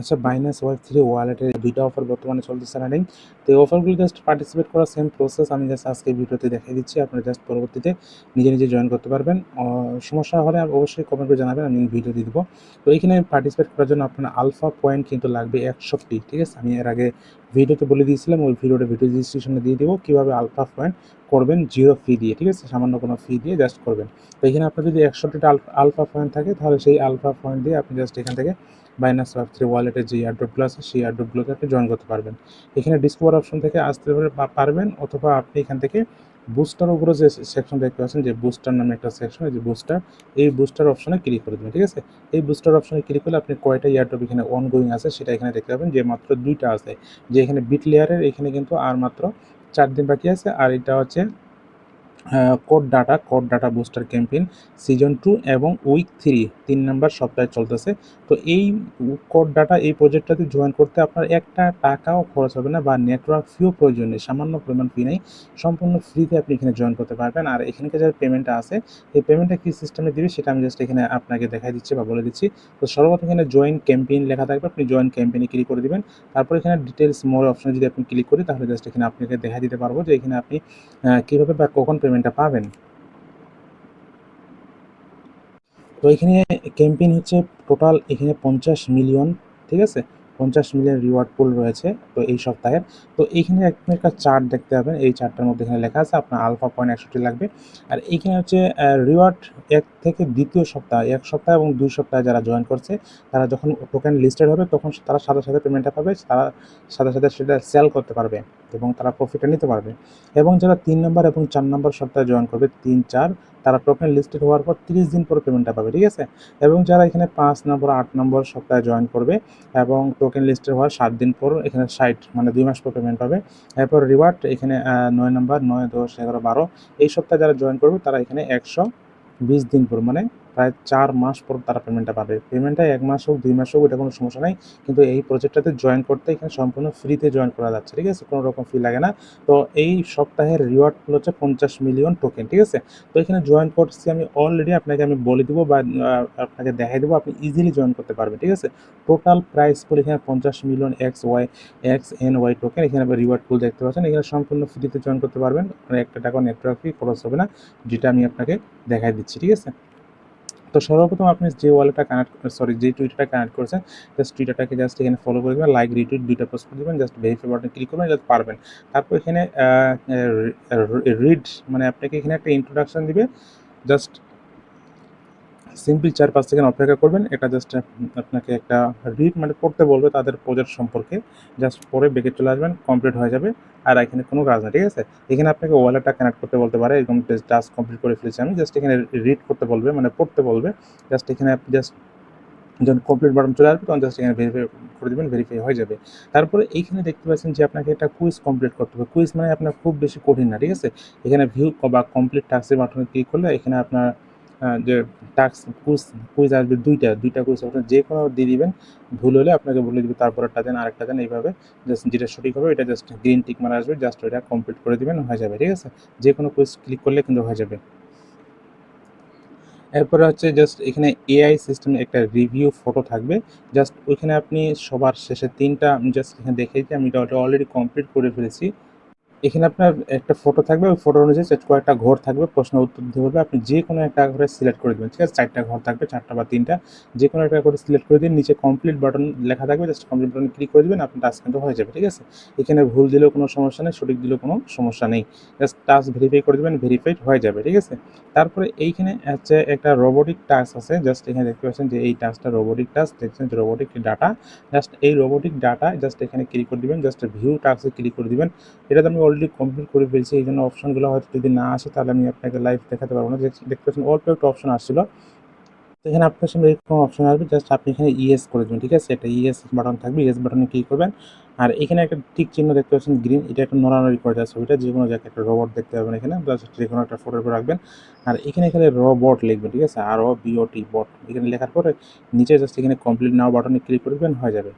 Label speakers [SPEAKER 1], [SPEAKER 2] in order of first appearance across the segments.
[SPEAKER 1] আচ্ছা Binance web three ওয়ালেটের দুইটা অফার বর্তমানে চলতেছে রানিং তো এই অফারগুলো জাস্ট পার্টিসিপেট করার সেম প্রসেস আমি জাস্ট আজকে ভিডিওতে দেখিয়ে দিচ্ছি। আপনারা জাস্ট পরবর্তীতে নিজে নিজে জয়েন করতে পারবেন। সমস্যা হলে অবশ্যই কমেন্ট করে জানাবেন, আমি ভিডিও দিয়ে দিব। তো এখানে পার্টিসিপেট করার জন্য আপনার আলফা পয়েন্ট কিন্তু লাগবে একষট্টি, ঠিক আছে? আমি এর আগে ভিডিওতে বলে দিয়েছিলাম, ওই ভিডিওটা ভিডিও ডিসক্রিপশনে দিয়ে দিব, কীভাবে আলফা পয়েন্ট করবেন জিরো ফি দিয়ে, ঠিক আছে? সামান্য কোনো ফি দিয়ে জাস্ট করবেন। তো এখানে আপনার যদি একষট্টিটা আলফা পয়েন্ট থাকে, তাহলে সেই আলফা পয়েন্ট দিয়ে আপনি জাস্ট এখান থেকে বাইনাস ওয়াব থ্রি ওয়ালেটের যে এয়ারড্রপগুলো আছে, সেই এয়ারড্রপগুলোতে আপনি জয়েন করতে পারবেন। এখানে ডিসকভার অপশন থেকে আসতে পার- পারবেন অথবা আপনি এখান থেকে বুস্টার উপরে যে সেকশন দেখতে পাচ্ছেন, যে বুস্টার নামে একটা সেকশন যে বুস্টার এই বুস্টার অপশনে ক্লিক করে দেবেন, ঠিক আছে? এই বুস্টার অপশনে ক্লিক করলে আপনি কয়টা এয়ারড্রপ এখানে অনগোয়িং আছে, সেটা এখানে দেখতে পাবেন, যে মাত্র দুইটা আছে। যে এখানে বিট লেয়ারের এখানে কিন্তু আর মাত্র চার দিন বাকি আছে, আর এটা হচ্ছে code data code data booster campaign season two এবং উইক থ্রি তিন নাম্বার সপ্তাহে চলতেছে। তো এই কোড ডাটা এই প্রজেক্টটাতে জয়েন করতে আপনার একটা টাকাও খরচ হবে না বা নেটওয়ার্ক ফিও প্রয়োজন নেই, সামান্য পরিমাণ ফি নেই। সম্পূর্ণ ফ্রিতে আপনি এখানে জয়েন করতে পারবেন। আর এখানকার যে পেমেন্টটা আছে, এই পেমেন্টটা কী সিস্টেমে দিবে সেটা আমি জাস্ট এখানে আপনাকে দেখাই দিচ্ছি বা বলে দিচ্ছি। তো সর্বপ্রথম এখানে জয়েন ক্যাম্পেইন লেখা থাকবে, আপনি জয়েন ক্যাম্পেইনে ক্লিক করে দিবেন। তারপর এখানে ডিটেলস মোর অপশনে যদি আপনি ক্লিক করি, তাহলে জাস্ট এখানে আপনাকে দেখা দিতে পারব যে এখানে আপনি কীভাবে বা কখন পেমেন্টটা পাবেন। তো এখানে ক্যাম্পেইন হচ্ছে টোটাল এখানে পঞ্চাশ মিলিয়ন ঠিক আছে? পঞ্চাশ মিলিয়ন রিওয়ার্ড পুল রয়েছে তো এই সপ্তাহের তো এইখানে একটা চার্ট দেখতে পাবেন। এই চার্টটার মধ্যে এখানে লেখা আছে আপনার আলফা পয়েন্ট একষট্টি লাগবে। আর এইখানে হচ্ছে রিওয়ার্ড এক থেকে দ্বিতীয় সপ্তাহ, এক সপ্তাহ এবং দুই সপ্তাহে যারা জয়েন করছে, তারা যখন টোকেন লিস্টেড হবে, তখন তারা সাথে সাথে পেমেন্টটা পাবে, তারা সাথে সাথে সেটা সেল করতে পারবে এবং তারা প্রফিটটা নিতে পারবে। এবং যারা তিন নম্বর এবং চার নম্বর সপ্তাহে জয়েন করবে, তিন, চার, তারা টোকেন লিস্টেড হওয়ার পর তিরিশ দিন পর পেমেন্টটা পাবে, ঠিক আছে? এবং যারা এখানে পাঁচ নম্বর আট নম্বর সপ্তাহে জয়েন করবে এবং টোকেন লিস্টে হওয়ার সাত দিন পর এখানে সাইট মানে দুই মাস পর পেমেন্ট পাবে। এরপর রিওয়ার্ড এখানে নয় নম্বর নয়, দশ, এগারো, বারো, এই সপ্তাহে যারা জয়েন করবে তারা এখানে একশো বিশ দিন পর মানে প্রায় চার মাস পর তারা পেমেন্টটা পাবে। পেমেন্টটা এক মাস হোক, দুই মাস হোক, এটা কোনো সমস্যা নাই। কিন্তু এই প্রজেক্টটাতে জয়েন করতে এখানে সম্পূর্ণ ফ্রিতে জয়েন করা যাচ্ছে, ঠিক আছে? কোনো রকম ফি লাগে না। তো এই সপ্তাহের রিওয়ার্ডগুলো হচ্ছে পঞ্চাশ মিলিয়ন টোকেন ঠিক আছে? তো এখানে জয়েন করছি আমি অলরেডি আপনাকে আমি বলে দিব বা আপনাকে দেখাই দেবো, আপনি ইজিলি জয়েন করতে পারবেন, ঠিক আছে? টোটাল প্রাইস পুল এখানে পঞ্চাশ million X Y X N Y token এখানে রিওয়ার্ড পুল দেখতে পাচ্ছেন। এখানে সম্পূর্ণ ফ্রিতে জয়েন করতে পারবেন। মানে একটা টাকা নেটওয়ার্ক ফি খরচ হবে না, যেটা আমি আপনাকে দেখাই দিচ্ছি, ঠিক আছে? তো সর্বপ্রথম আপনি যে ওয়ালেটটা কানেক্ট সরি যে টুইটারটা কানেক্ট করেছেন জাস্ট টুইটারটাকে জাস্ট এখানে ফলো করে দেবেন লাইক রিটুইট দুইটা পোস্ট করে দেবেন জাস্ট ভেরিফাই বাটনে ক্লিক করবেন জাস্ট পারবেন। তারপর এখানে রিড মানে আপনাকে এখানে একটা ইন্ট্রোডাকশন দিবে জাস্ট সিম্পল চার পাঁচ সেকেন্ড অপেক্ষা করবেন। এটা জাস্ট আপনাকে একটা রিড মানে পড়তে বলবে তাদের প্রজেক্ট সম্পর্কে। জাস্ট পরে বেঁকে চলে আসবেন কমপ্লিট হয়ে যাবে। আর এখানে কোনো কাজ না, ঠিক আছে? এখানে আপনাকে ওয়ালেটটা কানেক্ট করতে বলতে পারে এরকম টাস্ক কমপ্লিট করে ফেলেছি আমি। জাস্ট এখানে রিড করতে বলবে মানে পড়তে বলবে। জাস্ট এখানে আপনি জাস্ট যখন কমপ্লিট বাটন চলে আসবে, তখন জাস্ট এখানে ভেরিফাই করে দেবেন ভেরিফাই হয়ে যাবে। তারপরে এইখানে দেখতে পাচ্ছেন যে আপনাকে একটা কুইজ কমপ্লিট করতে হবে। কুইজ মানে আপনার খুব বেশি কঠিন না, ঠিক আছে? এখানে ভিউ বা কমপ্লিট টাস্কের বাটনে ক্লিক করলে এখানে আপনার যে টাস্ক কুইজ কুইজ আসবে দুইটা দুইটা কুইজ আপনি যে কোনো দিয়ে দিবেন, ভুল হলে আপনাকে বলে দিবে তারপরেরটা দেন, আরেকটা দেন, এইভাবে জাস্ট যেটা সঠিক হবে এটা জাস্ট গ্রিন টিক মারা আসবে জাস্ট ওইটা কমপ্লিট করে দিবেন, হয়ে যাবে, ঠিক আছে? যে কোনো কুইজ ক্লিক করলে কিন্তু হয়ে যাবে। এরপরে হচ্ছে জাস্ট এখানে এআই সিস্টেমে একটা রিভিউ ফটো থাকবে। জাস্ট ওইখানে আপনি সবার শেষে তিনটা জাস্ট এখানে দেখে আমি এটা অলরেডি কমপ্লিট করে ফেলেছি। এখানে আপনার একটা ফটো থাকবে, ওই ফটো অনুযায়ী কয়েকটা ঘর থাকবে, প্রশ্ন উত্তর দিতে হবে। আপনি যে কোনো একটা ঘরে সিলেক্ট করে দেবেন, ঠিক আছে? চারটা ঘর থাকবে, চারটা বা তিনটা। যে কোনো একটা করে সিলেক্ট করে দিন, নিচে কমপ্লিট বাটন লেখা থাকবে জাস্ট কমপ্লিট বাটন ক্লিক করে দেবেন, আপনার টাস্ক কিন্তু হয়ে যাবে, ঠিক আছে? এখানে ভুল দিলেও কোনো সমস্যা নেই, সঠিক দিলেও কোনো সমস্যা নেই। জাস্ট টাস্ক ভেরিফাই করে দেবেন ভেরিফাইড হয়ে যাবে, ঠিক আছে? তারপরে এইখানে হচ্ছে একটা রোবোটিক টাস্ক আছে জাস্ট এখানে দেখতে পাচ্ছেন যে এই টাস্কটা রোবোটিক টাস্ক দেখছেন যে রোবোটিক ডাটা জাস্ট এই রোবোটিক ডাটা জাস্ট এখানে ক্লিক করে দিবেন জাস্ট ভিউ টাস্কে ক্লিক করে দিবেন। এটা তো আমি অলরেডি কমপ্লিট করে ফেলছি, এই জন্য অপশনগুলো হয়তো যদি না আসে, তাহলে আমি আপনাকে লাইভ দেখাতে পারব না। দেখ- দেখতে পাচ্ছেন, অল্প একটা অপশন আসছিল। তো এখানে আপনার সামনে এরকম অপশন আসবে জাস্ট আপনি এখানে ইএস করে দেবেন, ঠিক আছে? এটা ইএস বাটন থাকবে ইএস বাটনে ক্লিক করবেন। আর এখানে একটা টিক চিহ্ন দেখতে পাচ্ছেন গ্রিন এটা একটা নড়ানড়ি করে যাচ্ছে ছবিটা যে কোনো জায়গায় একটা রোবট দেখতে পাবেন এখানে জাস্ট যে কোনো একটা ফটোর উপর রাখবেন। আর এখানে এখানে রবট লিখবেন, ঠিক আছে? আর ও বিওটি বট এখানে লেখার পরে নিচে জাস্ট এখানে কমপ্লিট নাও বাটনে ক্লিক করে দেবেন, হয়ে যাবে।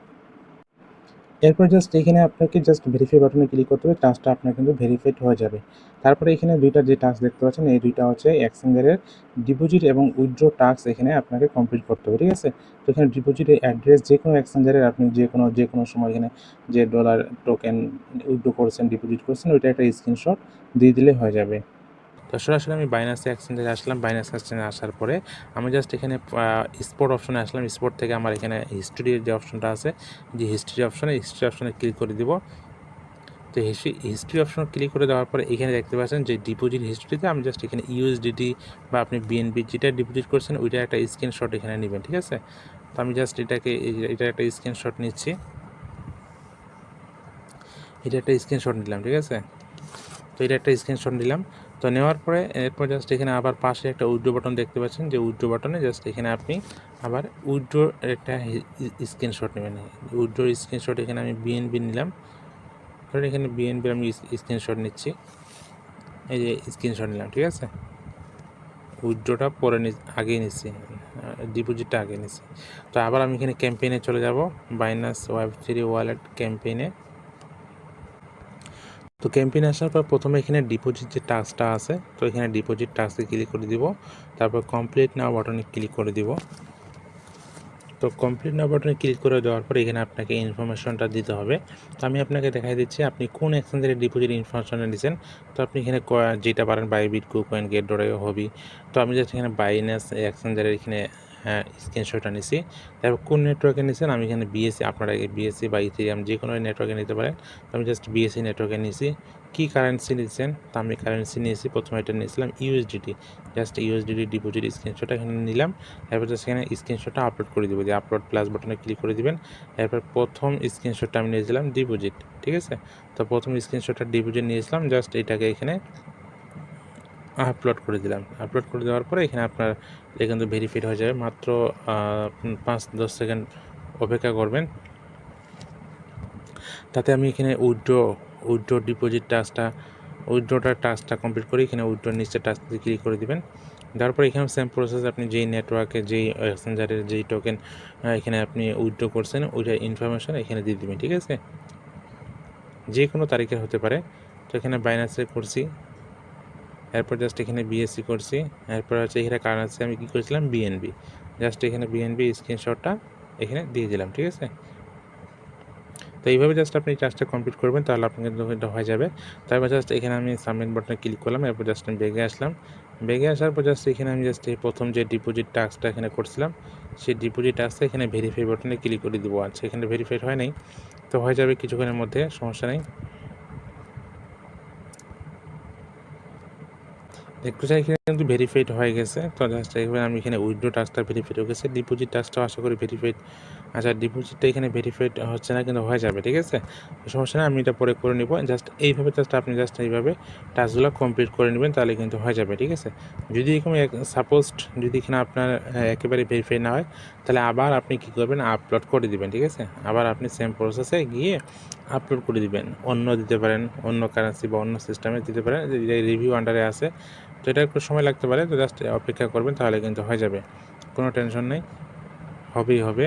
[SPEAKER 1] এরপর জাস্ট এখানে আপনাকে জাস্ট ভেরিফাই বাটনে ক্লিক করতে হবে টাস্কটা আপনার কিন্তু ভেরিফাইড হয়ে যাবে। তারপরে এখানে দুইটা যে টাস্ক দেখতে পাচ্ছেন, এই দুইটা হচ্ছে এক্সচেঞ্জারের ডিপোজিট এবং উইথড্র টাস্ক এখানে আপনাকে কমপ্লিট করতে হবে, ঠিক আছে? তো এখানে ডিপোজিটের অ্যাড্রেস যে কোনো এক্সচেঞ্জারের আপনি যে কোনো যে কোনো সময় এখানে যে ডলার টোকেন উইথড্র করছেন ডিপোজিট করছেন, ওইটা একটা স্ক্রিনশট দিয়ে দিলে হয়ে যাবে। তো সরাসরি আমি বাইনাসে এক্সচেঞ্জে আসলাম। বাইনাস এক্সচেঞ্জে আসার পরে আমি জাস্ট এখানে স্পোর্ট অপশনে আসলাম। স্পোর্ট থেকে আমার এখানে হিস্ট্রির যে অপশনটা আছে, যে হিস্ট্রি অপশনে হিস্ট্রি অপশনে ক্লিক করে দিব। তো হিস্ট্রি হিস্ট্রি অপশন ক্লিক করে দেওয়ার পরে এখানে দেখতে পাচ্ছেন যে ডিপোজিট হিস্ট্রিতে আমি জাস্ট এখানে ইউএসডিটি বা আপনি বিএনপি যেটা ডিপোজিট করছেন ওইটা একটা স্ক্রিনশট এখানে নেবেন, ঠিক আছে? তো আমি জাস্ট এটাকে, এটা একটা স্ক্রিনশট নিচ্ছি। এটা একটা স্ক্রিনশট নিলাম, ঠিক আছে? তো এটা একটা স্ক্রিনশট নিলাম। তো নেওয়ার পরে এরপর জাস্ট এখানে আবার পাশে একটা উইড্রো বাটন দেখতে পাচ্ছেন। যে উইড্রো বাটনে জাস্ট এখানে আপনি আবার উইড্রোর একটা স্ক্রিনশট নেবেন। উইড্রোর স্ক্রিনশট এখানে আমি বিএনবি নিলাম। ধরুন এখানে বিএনবির আমি স্ক্রিনশট নিচ্ছি। এই যে স্ক্রিনশট নিলাম, ঠিক আছে? উইড্রোটা পরে নি, আগেই নিচ্ছি। ডিপোজিটটা আগে নিচ্ছি। তো আবার আমি এখানে ক্যাম্পেইনে চলে যাব। বাইনাস ওয়েব থ্রি ওয়ালেট ক্যাম্পেইনে তো ক্যাম্পেইনে আসার পর প্রথমে এখানে ডিপোজিট যে টাস্কটা আছে, তো এখানে ডিপোজিট টাস্কে ক্লিক করে দিব। তারপর কমপ্লিট নাও বাটনে ক্লিক করে দিব। তো কমপ্লিট নাও বাটনে ক্লিক করে দেওয়ার পর এখানে আপনাকে ইনফরমেশনটা দিতে হবে। তো আমি আপনাকে দেখাই দিচ্ছি, আপনি কোন এক্সচেঞ্জের ডিপোজিট ইনফরমেশনটা নিয়েছেন তো আপনি এখানে যেটা পারেন বাই বাইবিট কুকয়েন গেট ডোরে হবি তো আমি জাস্ট এখানে বাইনাস এক্সচেঞ্জারের এখানে স্ক্রিনশটটা নিছি। তারপর কোন নেটওয়ার্কে নিয়েছেন আমি এখানে বিএসসি আপনারা বিএসসি বা ইথেরিয়াম যে কোনো নেটওয়ার্কে নিতে পারেন। আমি জাস্ট বিএসসি নেটওয়ার্কে নিয়েছি কী কারেন্সি নিচ্ছেন তা আমি কারেন্সি নিয়েছি, প্রথমে এটা নিয়েছিলাম ইউএসডিটি জাস্ট ইউএসডিটি ডিপোজিট স্ক্রিনশটটা এখানে নিলাম। এরপর জাস্ট এখানে স্ক্রিনশটটা আপলোড করে দেবো। যে আপলোড প্লাস বাটনে ক্লিক করে দিবেন। এরপর প্রথম স্ক্রিনশটটা আমি নিয়েছিলাম ডিপোজিট ঠিক আছে? তো প্রথম স্ক্রিনশটটা ডিপোজিট নিয়েছিলাম। জাস্ট এটাকে এখানে আপলোড করে দিলাম। আপলোড করে দেওয়ার পরে এখানে আপনার এটা কিন্তু ভেরিফাইড হয়ে যাবে। মাত্র পাঁচ, দশ সেকেন্ড অপেক্ষা করবেন। তাতে আমি এখানে উইড্রো উইড্রো ডিপোজিট টাস্কটা উইড্রোটার টাস্কটা কমপ্লিট করে এখানে উইড্রোর নিচে টাস্কটি ক্লিক করে দিবেন। তারপর এখানে সেম প্রসেস আপনি যেই নেটওয়ার্কে যেই এক্সচেঞ্জারের যেই টোকেন এখানে আপনি উইড্রো করছেন ওইটার ইনফরমেশন এখানে দিয়ে দেবেন, ঠিক আছে? যে কোনো তারিখে হতে পারে। তো এখানে বাইনাসে করছি। এরপর জাস্ট এখানে বিএসসি করছি। এরপর হচ্ছে এখানে কারেন্সি আমি কী করেছিলাম? বিএনবি জাস্ট এখানে বিএনবি স্ক্রিনশটটা এখানে দিয়ে দিলাম, ঠিক আছে? তো এইভাবে জাস্ট আপনি কাজটা কমপ্লিট করবেন, তাহলে আপনার কিন্তু এটা হয়ে যাবে। তারপর জাস্ট এখানে আমি সাবমিট বাটনে ক্লিক করলাম, এরপর জাস্ট আমি বেগে আসলাম। বেগে আসার পর জাস্ট এখানে আমি জাস্ট এই প্রথম যে ডিপোজিট টাস্কটা এখানে করছিলাম, সেই ডিপোজিট টাস্কটা এখানে ভেরিফাই বাটনে ক্লিক করে দিব। আচ্ছা এখানে ভেরিফাইড হয় নাই, তো হয়ে যাবে কিছুক্ষণের মধ্যে, সমস্যা নেই। একটু চাই এখানে কিন্তু ভেরিফাইড হয়ে গেছে। তো জাস্ট এখানে আমি এখানে উইথড্র টাস্কটা ভেরিফাইড হয়ে গেছে। ডিপোজিট টাস্কটাও আশা করি ভেরিফাইড আচ্ছা ডিপোজিটটা এখানে ভেরিফাইড হচ্ছে না কিন্তু হয়ে যাবে, ঠিক আছে? সমস্যা নেই, আমি এটা পরে করে নিব। জাস্ট এইভাবে জাস্ট আপনি জাস্ট এইভাবে টাস্কগুলো কমপ্লিট করে নেবেন, তাহলে কিন্তু হয়ে যাবে, ঠিক আছে? যদি এরকম সাপোজ যদি এখানে আপনার একেবারে ভেরিফাই না হয়, তাহলে আবার আপনি কী করবেন? আপলোড করে দিবেন, ঠিক আছে? আবার আপনি সেম প্রসেসে গিয়ে আপলোড করে দিবেন। অন্য দিতে পারেন, অন্য কারেন্সি বা অন্য সিস্টেমে দিতে পারেন। রিভিউ আন্ডারে আছে তো এটা একটু সময় লাগতে পারে, তো জাস্ট অপেক্ষা করবেন, তাহলে কিন্তু হয়ে যাবে। কোনো টেনশন নেই, হবেই হবে।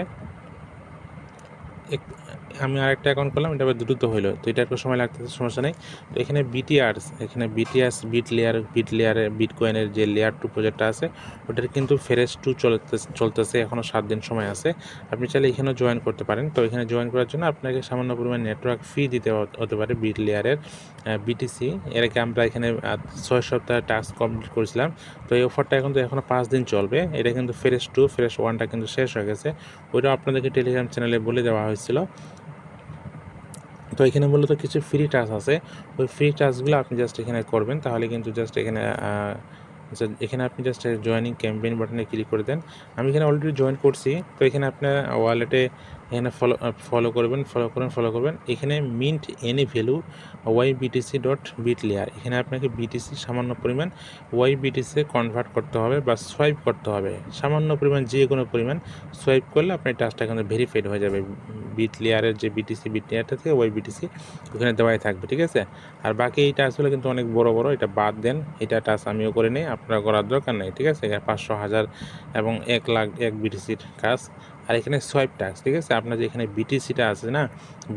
[SPEAKER 1] আমি আরেকটা অ্যাকাউন্ট করলাম, এটা দ্রুত হইল। তো এটা একটু সময় লাগতেছে, সমস্যা নেই। তো এখানে বিটিআরস এখানে বিটিআরস বিট লেয়ার বিট লেয়ারে বিট কয়েনের যে লেয়ার টু প্রজেক্টটা আছে, ওটার কিন্তু ফেরেস টু চলতে, চলতেছে এখনও সাত দিন সময় আছে। আপনি চাইলে এখানেও জয়েন করতে পারেন। তো এখানে জয়েন করার জন্য আপনাকে সামান্য পরিমাণ নেটওয়ার্ক ফি দিতে হতে পারে বিট লেয়ারের বিটিসি এর আগে আমরা এখানে ছয় সপ্তাহ টাস্ক কমপ্লিট করেছিলাম। তো এই অফারটা এখন তো এখনও পাঁচ দিন চলবে। এটা কিন্তু ফ্রেশ টু ফ্রেশ ওয়ানটা কিন্তু শেষ হয়ে গেছে। ওইটা আপনাদেরকে টেলিগ্রাম চ্যানেলে বলে দেওয়া হয়েছিল। তো এখানে মূলত কিছু ফ্রি টাস্ক আছে। ওই ফ্রি টাস্কগুলো আপনি জাস্ট এখানে করবেন, তাহলে কিন্তু জাস্ট এখানে এখানে আপনি জাস্ট জয়েনিং ক্যাম্পেইন বাটনে ক্লিক করে দেন। আমি এখানে অলরেডি জয়েন করছি, তো এখানে আপনার ওয়ালেটে এখানে ফলো ফলো করবেন ফলো করবেন ফলো করবেন। এখানে mint any value Y BTC dot Bitlayer এখানে আপনাকে বিটিসি সামান্য পরিমাণ ওয়াই বিটিসি কনভার্ট করতে হবে বা সোয়াইপ করতে হবে। সামান্য পরিমাণ যে কোনো পরিমাণ সোয়াইপ করলে আপনার টাস্কটা এখানে ভেরিফাইড হয়ে যাবে। বিট লেয়ারের যে বিটিসি বিট লেয়ারটা থেকে ওয়াই বিটিসি ওখানে দেওয়াই থাকবে, ঠিক আছে? আর বাকি এই টাস্কগুলো কিন্তু অনেক বড় বড়। এটা বাদ দেন, এটা টাস্ক আমিও করে নিই, আপনারা করার দরকার নেই, ঠিক আছে? পাঁচশো হাজার এবং এক লাখ এক বিটিসির কাজ আর এখানে সোয়াইপ টাক্স ঠিক আছে? আপনার যে এখানে বিটিসিটা আছে না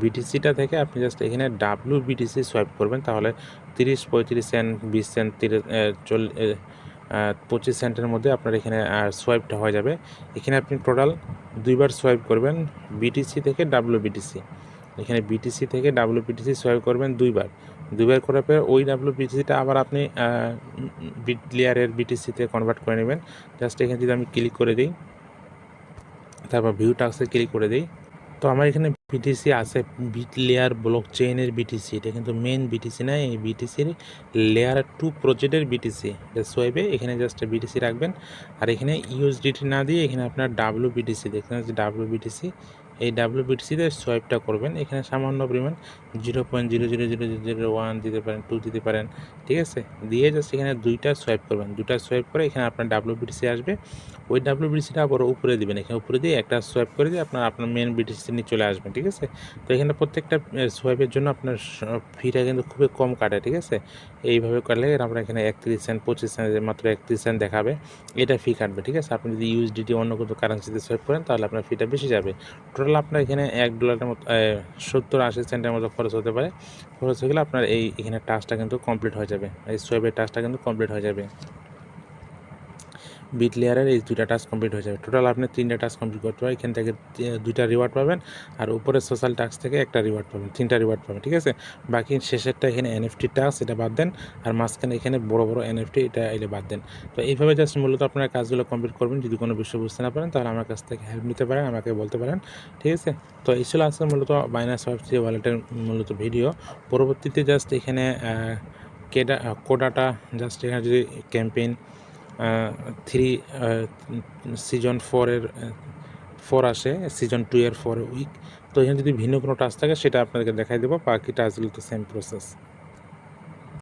[SPEAKER 1] বিটিসিটা থেকে আপনি জাস্ট এখানে ডাব্লু বিটিসি সোয়াইপ করবেন। তাহলে তিরিশ, পঁয়ত্রিশ সেন্ট বিশ সেন্ট তিরিশ চল পঁচিশ সেন্টের মধ্যে আপনার এখানে সোয়াইপটা হয়ে যাবে। এখানে আপনি টোটাল দুইবার সোয়াইপ করবেন বিটিসি থেকে ডাব্লু বিটিসি এখানে বিটিসি থেকে ডাব্লু বিটিসি সোয়াইপ করবেন দুইবার। দুইবার করার পর ওই ডাব্লু বিটিসিটা আবার আপনি বিট লেয়ারের বিটিসিতে কনভার্ট করে নেবেন। জাস্ট এখানে যদি আমি ক্লিক করে দিই তারপর ভিউ টাক্সে ক্লিক করে দিই। তো আমার এখানে বিটিসি আছে বিট লেয়ার ব্লক চেইনের বিটিসি এটা কিন্তু মেন বিটিসি না, এই বিটিসির লেয়ার টু প্রজেক্টের বিটিসি এটা সোয়েবে এখানে জাস্ট বিটিসি রাখবেন। আর এখানে ইউএসডিটি না দিয়ে এখানে আপনার ডাব্লিউ বিটিসি দেখছেন যে ডাব্লু বিটিসি এই ডাব্লু বিটিসিতে সোয়াইপটা করবেন। এখানে সামান্য পরিমাণ zero point zero zero zero zero one দিতে পারেন টু দিতে পারেন, ঠিক আছে? দিয়ে জাস্ট এখানে দুইটা সোয়াইপ করবেন। দুইটা সোয়াইপ করে এখানে আপনার ডাব্লু বিটিসি আসবে। ওই ডাব্লু বিটিসিটা আবার উপরে দেবেন। এখানে উপরে দিয়ে একটা সোয়াইপ করে দিয়ে আপনার আপনার মেন বিটিসি নিয়ে চলে আসবেন, ঠিক আছে? তো এখানে প্রত্যেকটা সোয়াইপের জন্য আপনার ফিটা কিন্তু খুবই কম কাটে, ঠিক আছে? এইভাবে করলে আপনার এখানে একত্রিশ সেন্ট পঁচিশ সেন্ট মাত্র একত্রিশ সেন্ট দেখাবে। এটা ফি কাটবে, ঠিক আছে? আপনি যদি ইউএসডিটি অন্য কোনো কারেন্সিতে সোয়াইপ করেন তাহলে আপনার ফিটা বেশি যাবে। টোটাল আপনার এখানে এক ডলারের মতো সত্তর আশি সেন্টের মতো খরচ হতে পারে। খরচ হয়ে গেলে আপনার এই এখানে টাস্কটা কিন্তু কমপ্লিট হয়ে যাবে। এই সোয়েবের টাস্কটা কিন্তু কমপ্লিট হয়ে যাবে। বিট লেয়ারের এই দুইটা টাস্ক কমপ্লিট হয়ে যাবে। টোটাল আপনি তিনটা টাস্ক কমপ্লিট করতে পারেন, এখান থেকে দুইটা রিওয়ার্ড পাবেন আর উপরে সোশ্যাল টাস্ক থেকে একটা রিওয়ার্ড পাবেন, তিনটা রিওয়ার্ড পাবেন, ঠিক আছে? বাকি শেষেরটা এখানে এনএফটি টাস্ক এটা বাদ দেন আর মাঝখানে এখানে বড় বড় এনএফটি এটা এলে বাদ দেন। তো এইভাবে জাস্ট মূলত আপনারা কাজগুলো কমপ্লিট করবেন, যদি কোনো বিষয় বুঝতে না পারেন তাহলে আমার কাছ থেকে হেল্প নিতে পারেন, আমাকে বলতে পারেন, ঠিক আছে? তো এই ছিল আজকে মূলত বাইনাস ওয়েব থ্রি ওয়ালেটের মূলত ভিডিও পরবর্তীতে জাস্ট এখানে কেডা কোডাটা জাস্ট এখানে যদি ক্যাম্পেইন থ্রি সিজন ফোরের ফোর আসে সিজন টু এর ফোর উইক তো এখানে যদি ভিন্ন কোনো টাচ থাকে, সেটা আপনাদেরকে দেখাই দেবো। বাকি টাচগুলো তো সেম প্রসেস